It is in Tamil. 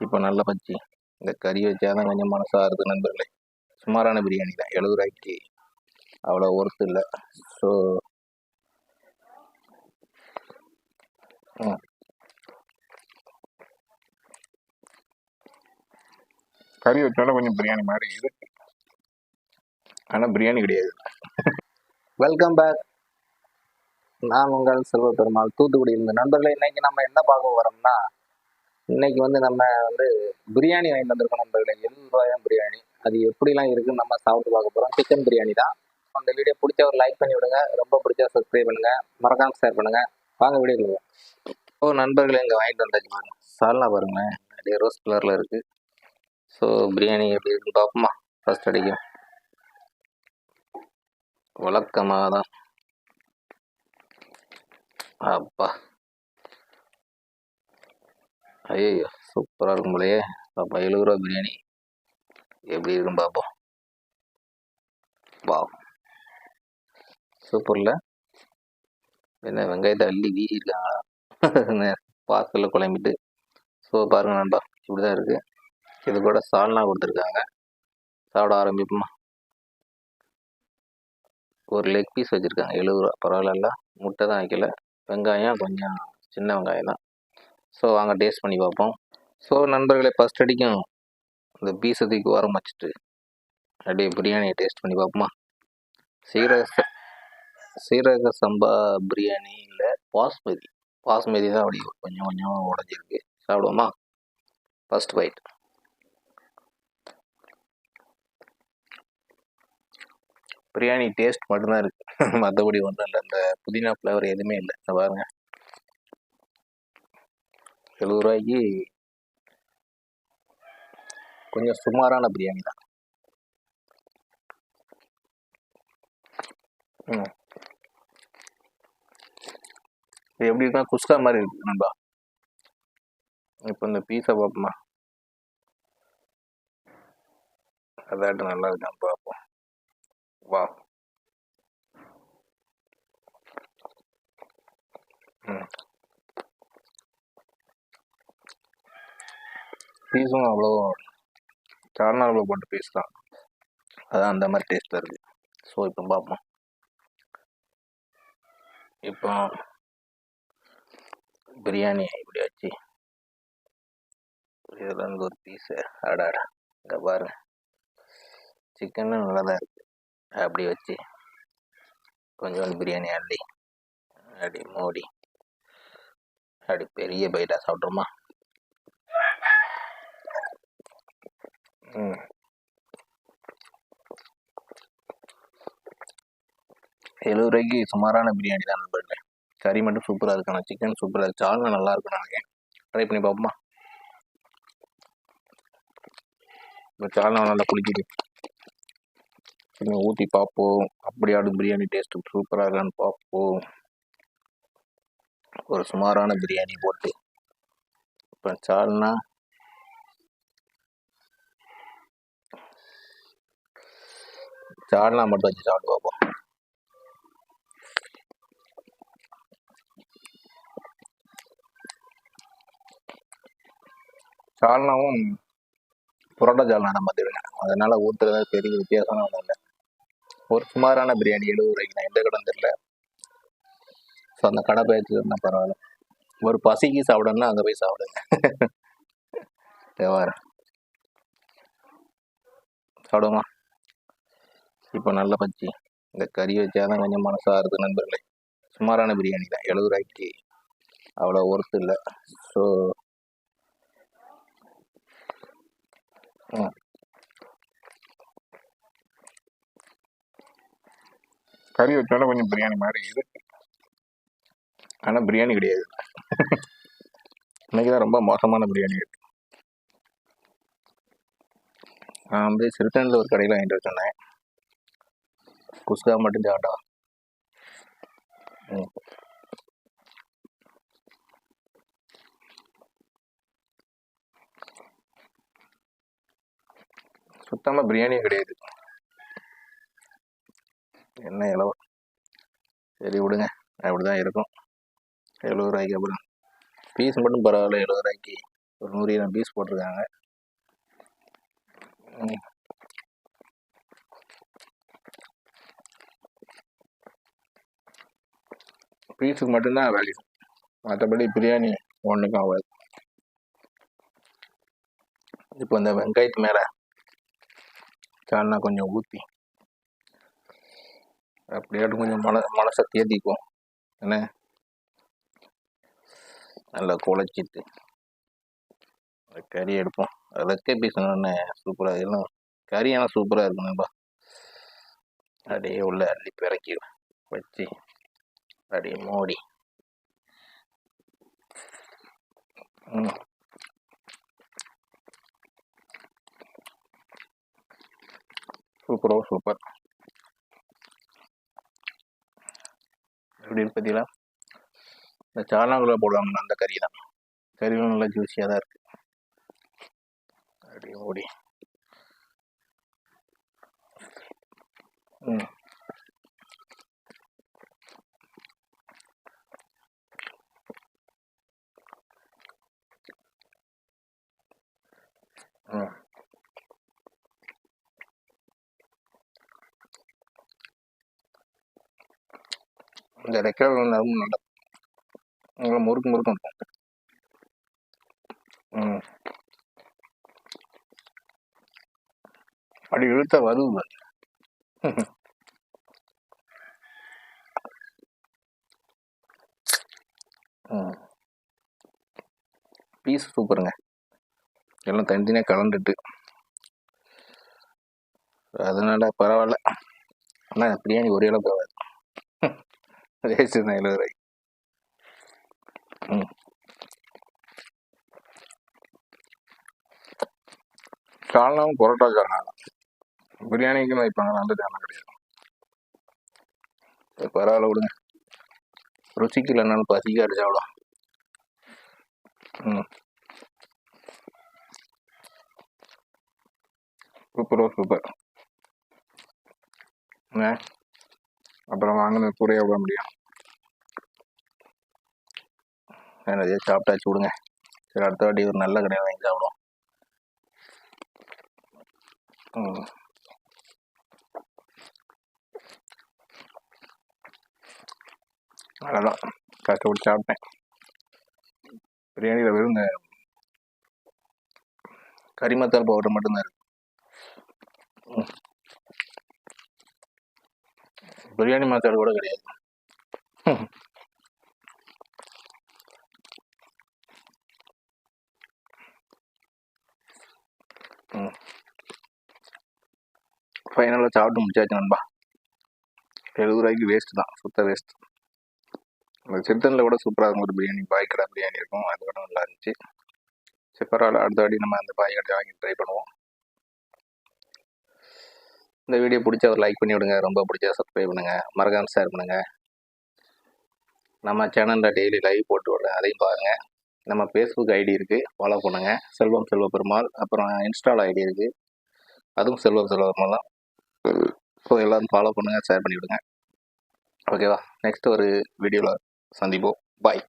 இப்போ நல்ல பஜ்ஜி. இந்த கறி வச்சா தான் கொஞ்சம் மனசாருது நண்பர்களே. சுமாரான பிரியாணி தான். எழுபது ரூபாய்க்கு அவ்வளோ ஒர்த்து இல்லை. ஸோ கறி வச்சாலும் கொஞ்சம் பிரியாணி மாதிரி இருக்கு. ஆனால் பிரியாணி கிடையாது. வெல்கம் பேக் நான் உங்கள் செல்வ பெருமாள் தூத்துக்குடி நண்பர்களே இன்னைக்கு நம்ம என்ன பார்க்க போறோம்னா இன்னைக்கு வந்து நம்ம வந்து பிரியாணி வாங்கிட்டு வந்திருக்கோம் நண்பர்களே. எழுபது பிரியாணி. அது எப்படிலாம் இருக்குன்னு நம்ம சாப்பிட்டு பார்க்க போகிறோம் சிக்கன் பிரியாணி தான். அந்த வீடியோ பிடிச்ச ஒரு லைக் பண்ணி விடுங்க. ரொம்ப பிடிச்சா சப்ஸ்கிரைப் பண்ணுங்க. மறக்காம ஷேர் பண்ணுங்க. வாங்க வீடியோ ஓ நண்பர்களே இங்கே வாங்கிட்டு வந்தாச்சு பாருங்க. சால்னா பாருங்களேன் அப்படியே ரோஸ் கலரில் இருக்குது ஸோ பிரியாணி எப்படி இருக்குன்னு பார்ப்போமா? ஃபர்ஸ்ட் அடிக்கும் வழக்கமாக தான் அப்பா. ஐயோ சூப்பராக இருக்கும் போலயே. பாப்பா எழுபது ரூபா பிரியாணி. எப்படி இருக்கும் பார்ப்போம் வா சூப்பரில் என்ன வெங்காயத்தை அள்ளி வீசியிருக்காங்க பார்சலில் குழம்பிட்டு. ஸோ பாருங்க நண்பா இப்படி தான் இருக்குது இது கூட சால்னா கொடுத்துருக்காங்க. சாப்பிட ஆரம்பிப்போமா? ஒரு லெக் பீஸ் வச்சுருக்காங்க எழுபது ரூபா. பரவாயில்ல முட்டை தான் வைக்கல. வெங்காயம் கொஞ்சம் சின்ன வெங்காயம் தான். ஸோ வாங்க டேஸ்ட் பண்ணி பார்ப்போம். ஸோ நண்பர்களே ஃபஸ்ட் அடிக்கும் இந்த பீஸை தூக்கி வச்சுட்டு அப்படியே பிரியாணியை டேஸ்ட் பண்ணி பார்ப்போமா? சீரக சீரக சம்பா பிரியாணி இல்லை பாஸ்மதி. பாஸ்மதி தான் அப்படி கொஞ்சம் கொஞ்சம் உடஞ்சிருக்கு. சாப்பிடுவோமா? ஃபர்ஸ்ட் பைட் பிரியாணி டேஸ்ட் மட்டும்தான் இருக்குது மற்றபடி ஒன்றும் இல்லை. இந்த புதினா ஃப்ளேவர் எதுவுமே இல்லை. பாருங்கள் எழுபது ரூபாய்க்கு கொஞ்சம் சுமாரான பிரியாணி தான். ம். இது எப்படி இருக்கா குஸ்கா மாதிரி இருக்கு நண்பா. இப்போ இந்த பீஸை பார்ப்போமா அதாட்டு நல்லா இருக்கான்னு பார்ப்போம் வா. ம். பீஸும் அவ்வளோ சார்னாவில் போட்டு பீஸ் தான் அதான் அந்த மாதிரி டேஸ்ட்டில் இருக்குது ஸோ இப்போ பார்ப்போம் இப்போ பிரியாணி இப்படி வச்சு இதில் இருந்து ஒரு பீஸு அடாடா இங்கே பாருங்க. சிக்கனும் நல்லா தான் இருக்குது அப்படி வச்சு கொஞ்சோண்டு பிரியாணி அள்ளி அப்படி மூடி அப்படி பெரிய பைட்டாக சாப்பிட்றோமா ம் Mm. எழுபது ரூபாய்க்கு சுமாரான பிரியாணி தான் நண்பர்களே. கறி மட்டும் சூப்பராக இருக்கணும் சிக்கன் சூப்பராக இருக்கு. சால்னா நல்லா இருக்கும் நினைக்கிறேன். ட்ரை பண்ணி பார்ப்போமா? இந்த சால்னா நல்லா குளிக்கிட்டு ஊற்றி பார்ப்போம். அப்படி ஆடும் பிரியாணி டேஸ்ட்டு சூப்பராக இருக்கான்னு பார்ப்போம். ஒரு சுமாரான பிரியாணி போட்டு. இப்போ சால்னா சாடலாம் மட்டும் வச்சு சாப்பிட்டு பார்ப்போம். சால்னாவும் புரோட்டா சால்னா தான் பார்த்துருக்கேன் அதனால் ஊற்றுறது பெரிய வித்தியாசம் ஒன்றும் இல்லை. ஒரு சுமாரான பிரியாணி எழுபது ரூபாய்க்கு நான் எந்த கடன் தெரியல. ஸோ அந்த கடை போய் இருந்தால் பரவாயில்ல. ஒரு பசிக்கு சாப்பிடணும்னா அங்கே போய் சாப்பிடுங்க. தேவாரம். சாப்பிடுமா இப்போ நல்ல பச்சி இந்த கறி வச்சா தான் கொஞ்சம் மனசாகுது நண்பர்களே. சுமாரான பிரியாணி தான். எழுபது ரூபாய்க்கு அவ்வளோ ஒர்த்து இல்லை. ஸோ கறி வச்சாலும் கொஞ்சம் பிரியாணி மாதிரி இது ஆனால் பிரியாணி கிடையாது. இன்னைக்கு தான் ரொம்ப மோசமான பிரியாணி இருக்கு. நான் வந்து சிறுத்தனில் ஒரு கடையில் வாங்கிட்டு வர சொன்னேன் குஸ்கா மட்டும் சாப்பிட்டா ம் சுத்தமாக பிரியாணியே கிடையாது. என்ன இலவ சரி விடுங்க. அப்படி தான் இருக்கும். எழுபது ரூபாய்க்கு அப்புறம். பீஸ் மட்டும் பரவாயில்ல. எழுபது ரூபாய்க்கு ஒரு நூறு கிராம் பீஸ் போட்டிருக்காங்க? பீஸுக்கு மட்டும்தான் வேல்யூ? மற்றபடி பிரியாணி ஒன்றுக்கும் ஆகாது. இப்போ இந்த வெங்காயத்து மேலே சால்னா கொஞ்சம் ஊற்றி அப்படியாட்டும் கொஞ்சம் மன மனசை தேதிக்கும் என்ன? நல்லா குழச்சிட்டு அந்த கறி எடுப்போம். ரெக்கை பீஸ் ஒன்று சூப்பராக எல்லாம் கறி ஆனால் சூப்பராக இருக்கும் நண்பா அப்படியே உள்ள அள்ளி பிறக்கி வச்சு அப்படியே மூடி. சூப்பரோ சூப்பர். எப்படி பார்த்தீங்களா இந்த சாணாங்குள்ள போடுவாங்க அந்த கறி தான். கறியும் நல்லா ஜூஸியாக தான் இருக்கு. அப்படியே மூடி. ம். இந்த ரெக்கைகள் நரம்பு நல்லா நல்லா முறுக்கு முறுக்கு இருக்கும் ம். அப்படி இழுத்த வருது பாரு. பீஸ் சூப்பருங்க. எல்லாம் தனித்தனியாக கலந்துட்டு. அதனால பரவாயில்ல. ஆனால் பிரியாணி ஒரே அளவுக்கு ஆகாது வேஸ்ட்டு தான் எழுபது ரூபாய் ம். சால்னாவும் பரோட்டா பிரியாணிக்கு வைப்பாங்க அந்த சால்னா கிடையாது. பரவாயில்ல விடுங்க. ருசிக்கு இல்லைனாலும் பசிக்கு அடிச்சா விடும் ம். சூப்பரோ சூப்பர் அப்புறம் வாங்கின கூடையே விட முடியும். நிறைய சாப்பிட்டாச்சு விடுங்க. சரி அடுத்த வாட்டி ஒரு நல்ல கடையில் வாங்கி சாப்பிடுவோம். அவ்வளோதான் கஷ்டப்பட்டு சாப்பிட்டேன். பிரியாணியில் வெறும் இந்த கரிமத்தால் பவுடர் மட்டும்தான் இருக்கு. பிரியாணி மசாலா கூட கிடையாது. ம் ஃபைனலாக சாப்பிட்டு முடிச்சாச்சு நண்பா. எழுபது ரூபாய்க்கு வேஸ்ட் தான் சுத்த வேஸ்ட் அந்த சித்தனில் கூட சூப்பராக இருக்கும் ஒரு பிரியாணி பாய் கடை பிரியாணி இருக்கும் அது கூட நல்லா இருந்துச்சு. சரி பரவாயில்ல அடுத்த வாட்டி நம்ம அந்த பாய் கடை வாங்கி ட்ரை பண்ணுவோம். இந்த வீடியோ பிடிச்சா ஒரு லைக் பண்ணி விடுங்க ரொம்ப பிடிச்சா சப்ஸ்கிரைப் பண்ணுங்க மறக்காம ஷேர் பண்ணுங்க. நம்ம சேனலில் டெய்லி லைவ் போட்டு விடுறேன் அதையும் பாருங்க. நம்ம ஃபேஸ்புக் ஐடி இருக்குது ஃபாலோ பண்ணுங்கள் செல்வம் செல்வ பெருமாள் அப்புறம் இன்ஸ்டால் ஐடி இருக்குது அதுவும் செல்வம் செல்வ பெருமாள் தான். ஸோ எல்லாரும் ஃபாலோ பண்ணுங்கள் ஷேர் பண்ணி விடுங்க ஓகேவா நெக்ஸ்ட் ஒரு வீடியோவில் சந்திப்போம். பாய்